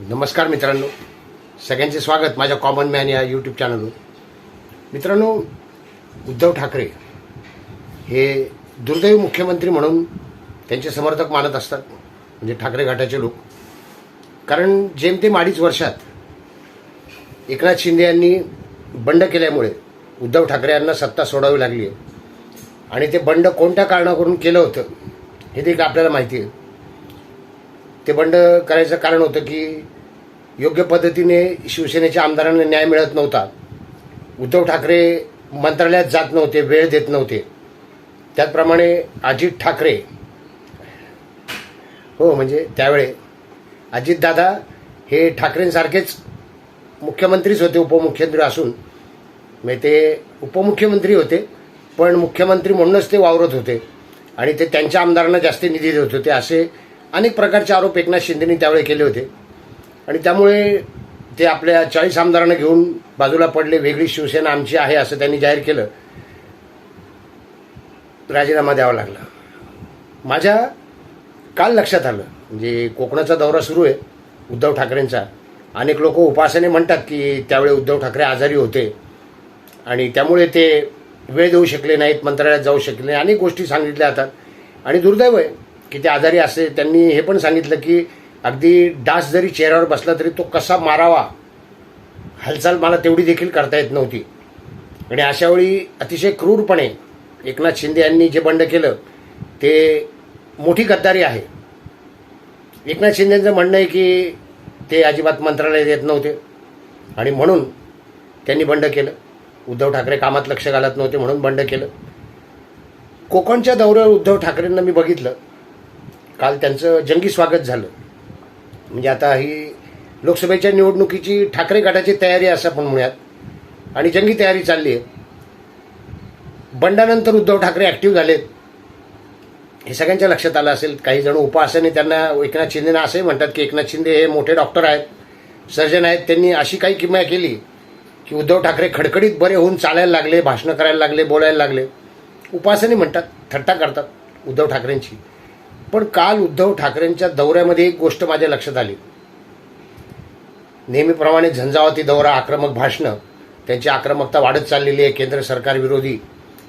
नमस्कार मित्रांनो. सगळ्यांचे स्वागत माझ्या कॉमन मॅन या यूट्यूब चॅनलवर मित्रांनो उद्धव ठाकरे हे दुर्दैवी मुख्यमंत्री म्हणून त्यांचे समर्थक मानत असतात म्हणजे ठाकरे घाटाचे लोक. कारण जेमतेम अडीच वर्षात एकनाथ शिंदे यांनी बंड केल्यामुळे उद्धव ठाकरे यांना सत्ता सोडावी लागली आहे. आणि ते बंड कोणत्या कारणावरून केलं होतं हे देखील आपल्याला माहिती आहे. ते बंड करायचं कारण होतं की योग्य पद्धतीने शिवसेनेच्या आमदारांना न्याय मिळत नव्हता. उद्धव ठाकरे मंत्रालयात जात नव्हते वेळ देत नव्हते. त्याचप्रमाणे अजित ठाकरे. हो म्हणजे त्यावेळे अजितदादा हे ठाकरेंसारखेच मुख्यमंत्रीच होते उपमुख्यमंत्री असून. म्हणजे ते उपमुख्यमंत्री होते पण मुख्यमंत्री म्हणूनच ते वावरत होते. आणि ते त्यांच्या आमदारांना जास्त निधी देत होते असे अनेक प्रकारचे आरोप एकनाथ शिंदेनी त्यावेळी केले होते. आणि त्यामुळे ते आपल्या चाळीस आमदारांना घेऊन बाजूला पडले वेगळी शिवसेना आमची आहे असं त्यांनी जाहीर केलं. राजीनामा द्यावा लागला. माझ्या काल लक्षात आलं म्हणजे कोकणाचा दौरा सुरू आहे उद्धव ठाकरेंचा. अनेक लोक उपासने म्हणतात की त्यावेळी उद्धव ठाकरे आजारी होते. आणि त्यामुळे ते वेळ देऊ शकले नाहीत मंत्रालयात जाऊ शकले नाही. अनेक गोष्टी सांगितल्या जातात. आणि दुर्दैव आहे की ते आजारी असते त्यांनी हे पण सांगितलं की अगदी डास जरी चेहऱ्यावर बसला तरी तो कसा मारावा हालचाल मला तेवढी देखील करता येत नव्हती. आणि अशावेळी अतिशय क्रूरपणे एकनाथ शिंदे यांनी जे बंड केलं ते मोठी गद्दारी आहे. एकनाथ शिंदेचं म्हणणं आहे की ते अजिबात मंत्रालयात येत नव्हते. आणि म्हणून त्यांनी बंड केलं. उद्धव ठाकरे कामात लक्ष घालत नव्हते म्हणून बंड केलं. कोकणच्या दौऱ्यावर उद्धव ठाकरेंना मी बघितलं. काल त्यांचं जंगी स्वागत झालं. म्हणजे आता ही लोकसभेच्या निवडणुकीची ठाकरे गटाची तयारी असं आपण म्हणूयात. आणि जंगी तयारी चालली आहे. बंडानंतर उद्धव ठाकरे ॲक्टिव्ह झालेत. हे सगळ्यांच्या लक्षात आलं असेल. काही जण उपासने त्यांना एकनाथ शिंदेना असंही म्हणतात की एकनाथ शिंदे हे मोठे डॉक्टर आहेत सर्जन आहेत. त्यांनी अशी काही किमया केली की उद्धव ठाकरे खडखडीत बरे होऊन चालायला लागले भाषणं करायला लागले बोलायला लागले. उपासने म्हणतात थट्टा करतात उद्धव ठाकरेंची. पण काल उद्धव ठाकरेंच्या दौऱ्यामध्ये एक गोष्ट माझ्या लक्षात आली. नेहमीप्रमाणे झंझावती दौरा आक्रमक भाषणं त्यांची आक्रमकता वाढत चाललेली आहे. केंद्र सरकार विरोधी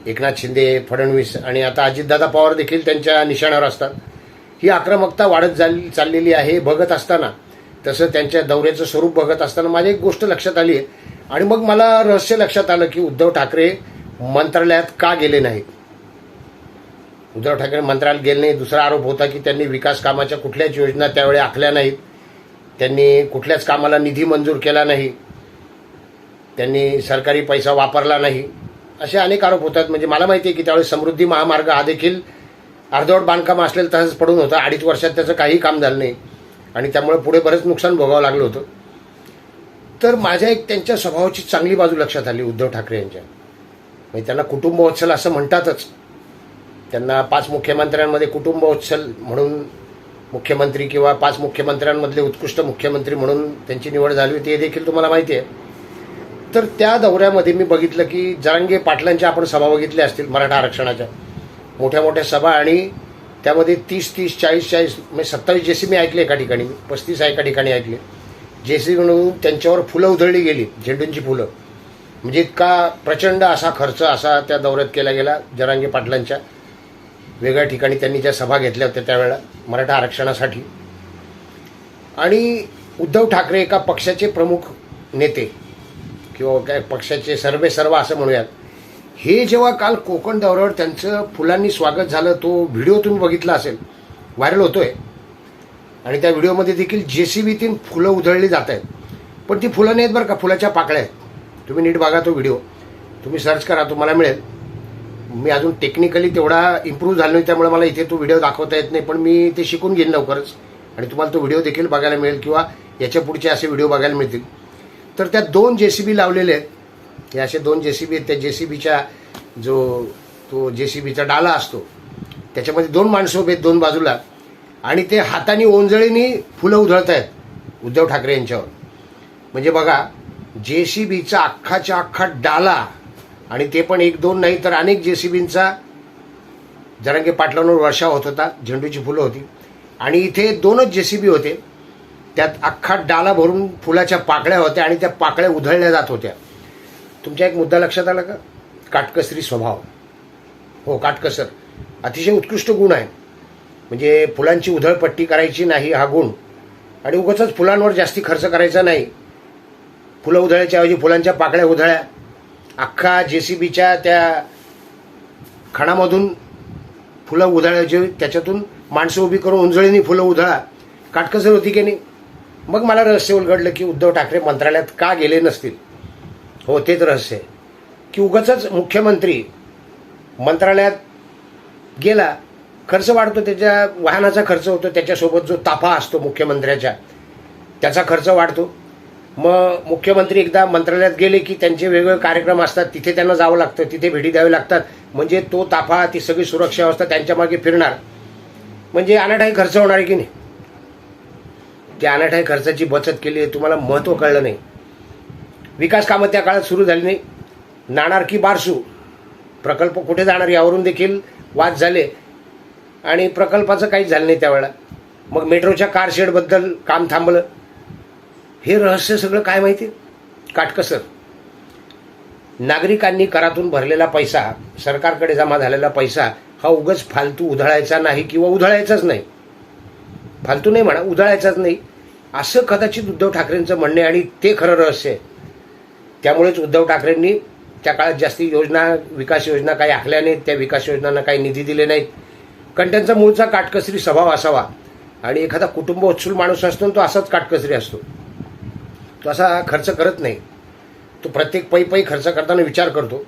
एकनाथ शिंदे फडणवीस आणि आता अजितदादा पवार देखील त्यांच्या निशाण्यावर असतात. ही आक्रमकता वाढत झाली चाललेली आहे बघत असताना. तसं त्यांच्या दौऱ्याचं स्वरूप बघत असताना माझी एक गोष्ट लक्षात आली आहे. आणि मग मला रहस्य लक्षात आलं की उद्धव ठाकरे मंत्रालयात का गेले नाहीत? उद्धव ठाकरे मंत्रालयात गेले नाही दुसरा आरोप होता की त्यांनी विकास कामाच्या कुठल्याच योजना त्यावेळी आखल्या नाहीत. त्यांनी कुठल्याच कामाला निधी मंजूर केला नाही. त्यांनी सरकारी पैसा वापरला नाही. असे अनेक आरोप होतात. म्हणजे मला माहिती आहे की त्यावेळी समृद्धी महामार्ग हा देखील अर्धवट बांधकाम असलेलं तसंच पडून होतं. अडीच वर्षात त्याचं काही काम झालं नाही. आणि त्यामुळे पुढे बरंच नुकसान भोगावं लागलं होतं. तर माझ्या एक त्यांच्या स्वभावाची चांगली बाजू लक्षात आली उद्धव ठाकरे यांच्या. म्हणजे त्यांना कुटुंबवत्सल असं म्हणतातच. त्यांना पाच मुख्यमंत्र्यांमध्ये कुटुंबोत्सल म्हणून मुख्यमंत्री किंवा पाच मुख्यमंत्र्यांमधले उत्कृष्ट मुख्यमंत्री म्हणून त्यांची निवड झाली होती हे देखील तुम्हाला माहिती आहे. तर त्या दौऱ्यामध्ये मी बघितलं की जरांगे पाटलांच्या आपण सभा बघितल्या असतील मराठा आरक्षणाच्या. मोठ्या मोठ्या सभा आणि त्यामध्ये तीस तीस चाळीस चाळीस म्हणजे सत्तावीस जे सी मी ऐकले एका ठिकाणी पस्तीस एका ठिकाणी ऐकले. जेसी म्हणून त्यांच्यावर फुलं उधळली गेली झेंडूंची फुलं. म्हणजे इतका प्रचंड असा खर्च असा त्या दौऱ्यात केला गेला जरांगे पाटलांच्या. वेगळ्या ठिकाणी त्यांनी ज्या सभा घेतल्या होत्या त्यावेळेला मराठा आरक्षणासाठी. आणि उद्धव ठाकरे एका पक्षाचे प्रमुख नेते किंवा काय पक्षाचे सर्वे सर्व असं म्हणूयात. हे जेव्हा काल कोकण दौऱ्यावर त्यांचं फुलांनी स्वागत झालं तो व्हिडिओ तुम्ही बघितला असेल व्हायरल होतोय. आणि त्या व्हिडिओमध्ये देखील जे सी बीतीन फुलं उधळली जात आहेत. पण ती फुलं नाहीत बरं का फुलाच्या पाकळ्या आहेत. तुम्ही नीट बघा तो व्हिडिओ. तुम्ही सर्च करा तुम्हाला मिळेल. मी अजून टेक्निकली तेवढा इम्प्रूव्ह झालो नाही त्यामुळे मला इथे तो व्हिडिओ दाखवता येत नाही पण मी ते शिकून घेईन लवकरच. आणि तुम्हाला तो व्हिडिओ देखील बघायला मिळेल किंवा याच्या पुढचे असे व्हिडिओ बघायला मिळतील. तर त्या दोन जे सी बी लावलेले आहेत. हे असे दोन जे सी बी आहेत. त्या जे सी बीच्या जो तो जे सी बीचा डाला असतो त्याच्यामध्ये दोन माणसं उभे आहेत दोन बाजूला. आणि ते हाताने ओंजळीने फुलं उधळत आहेत उद्धव ठाकरे यांच्यावर. म्हणजे बघा जे सी बीचा अख्खाच्या अख्खा डाला आणि ते पण एक दोन नाही तर अनेक जे सी बींचा जरांगे पाटलांवर वर्षा होत होता झेंडूची फुलं होती. आणि इथे दोनच जे सी बी होते. त्यात अख्खा डाला भरून फुलाच्या पाकळ्या होत्या आणि त्या पाकळ्या उधळल्या जात होत्या. तुमच्या एक मुद्दा लक्षात आला का? काटकसरी स्वभाव. हो काटकसर. अतिशय उत्कृष्ट गुण आहे. म्हणजे फुलांची उधळपट्टी करायची नाही हा गुण. आणि उगाचच फुलांवर जास्ती खर्च करायचा नाही. फुलं उधळायच्या ऐवजी फुलांच्या पाकळ्या उधळ्या. अख्खा जे सी बीच्या त्या खणामधून फुलं उधळायची त्याच्यातून माणसं उभी करून उंजळीने फुलं उधळा. काटकसर होती की नाही? मग मला रहस्य उलगडलं की उद्धव ठाकरे मंत्रालयात का गेले नसतील? हो तेच रहस्य आहे. की उगाचच मुख्यमंत्री मंत्रालयात गेला खर्च वाढतो त्याच्या वाहनाचा खर्च होतो त्याच्यासोबत जो ताफा असतो मुख्यमंत्र्याच्या त्याचा खर्च वाढतो. मग मुख्यमंत्री एकदा मंत्रालयात गेले की त्यांचे वेगवेगळे कार्यक्रम असतात तिथे त्यांना जावं लागतं तिथे भेटी द्यावी लागतात. म्हणजे तो ताफा ती सगळी सुरक्षा व्यवस्था त्यांच्या मागे फिरणार. म्हणजे अनाठाई खर्च होणार आहे की नाही? त्या अनाठाई खर्चाची बचत केली आहे तुम्हाला महत्त्व कळलं नाही. विकास कामं त्या काळात सुरू झाली नाही. नाणार की बारसू प्रकल्प कुठे जाणार यावरून देखील वाद झाले. आणि प्रकल्पाचं काहीच झालं नाही त्यावेळेला. मग मेट्रोच्या कार शेडबद्दल काम थांबलं. हे रहस्य सगळं काय माहिती? काटकसर. नागरिकांनी करातून भरलेला पैसा सरकारकडे जमा झालेला पैसा हा उगच फालतू उधळायचा नाही किंवा उधळायचाच नाही. फालतू नाही म्हणा उधळायचाच नाही. असं कदाचित उद्धव ठाकरेंचं म्हणणे आणि ते खरं रहस्य आहे. त्यामुळेच उद्धव ठाकरेंनी त्या काळात जास्ती योजना विकास योजना काही आखल्या नाहीत त्या विकास योजनांना काही निधी दिले नाहीत. कारण त्यांचा मूळचा काटकसरी स्वभाव असावा. आणि एखादा कुटुंब उत्सुल माणूस असतो ना, तो असाच काटकसरी असतो. तो असा खर्च करत नाही. तो प्रत्येक पै पै खर्च करताना विचार करतो.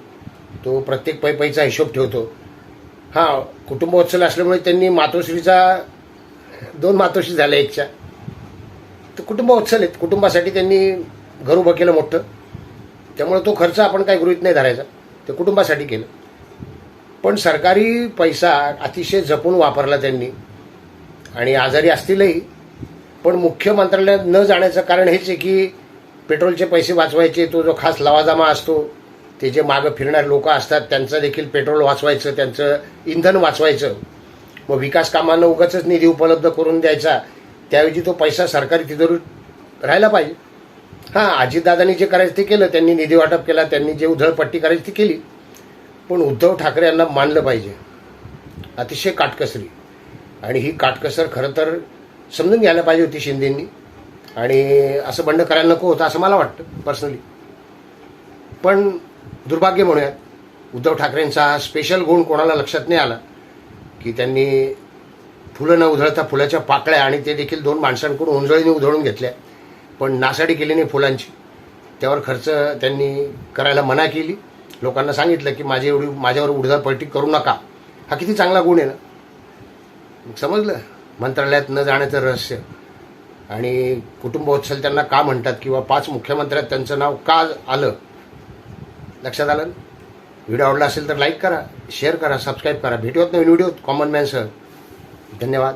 तो प्रत्येक पै पैचा हिशोब ठेवतो. हां कुटुंबोत्सल असल्यामुळे त्यांनी मातोश्रीचा दोन मातोश्री झाल्या एकच्या. तर कुटुंबोत्सल आहेत. कुटुंबासाठी त्यांनी घर उभं केलं मोठं. त्यामुळे तो खर्च आपण काही गृहीत नाही धरायचा. ते कुटुंबासाठी केलं. पण सरकारी पैसा अतिशय जपून वापरला त्यांनी. आणि आजारी असतीलही. पण मुख्य मंत्रालयात न जाण्याचं कारण हेच आहे की पेट्रोलचे पैसे वाचवायचे तो जो खास लवाजमा असतो ते जे मागं फिरणारे लोक असतात त्यांचं देखील पेट्रोल वाचवायचं त्यांचं इंधन वाचवायचं. मग विकास कामांना उगाच निधी उपलब्ध करून द्यायचा. त्याऐवजी तो पैसा सरकारी तिजोरीत राहायला पाहिजे. हां अजितदादांनी जे करायचं ते केलं त्यांनी निधी वाटप केला त्यांनी जे उधळपट्टी करायची ती केली. पण उद्धव ठाकरे यांना मानलं पाहिजे. अतिशय काटकसरी. आणि ही काटकसर खरं तर समजून घ्यायला पाहिजे होती शिंदेंनी. आणि असं बंड करायला नको होतं असं मला वाटतं पर्सनली पण दुर्भाग्य म्हणूयात उद्धव ठाकरेंचा हा स्पेशल गुण कोणाला लक्षात नाही आला की त्यांनी फुलं न उधळता फुलाच्या पाकळ्या आणि ते देखील दोन माणसांकडून उंजळीने उधळून घेतल्या. पण नासाडी केली नाही फुलांची. त्यावर खर्च त्यांनी करायला मना केली. लोकांना सांगितलं की माझी एवढी माझ्यावर उडदापलटी करू नका. हा किती चांगला गुण आहे ना? समजलं. मंत्रालयात न जाण्याचं रहस्य. आणि कुटुंबोत्सल त्यांना का म्हणतात किंवा पाच मुख्यमंत्र्यात त्यांचं नाव का आलं? लक्षात आलं व्हिडिओ आवडला असेल तर लाईक करा शेअर करा सबस्क्राईब करा. भेटूयात नवीन व्हिडिओ कॉमन मॅनसह धन्यवाद.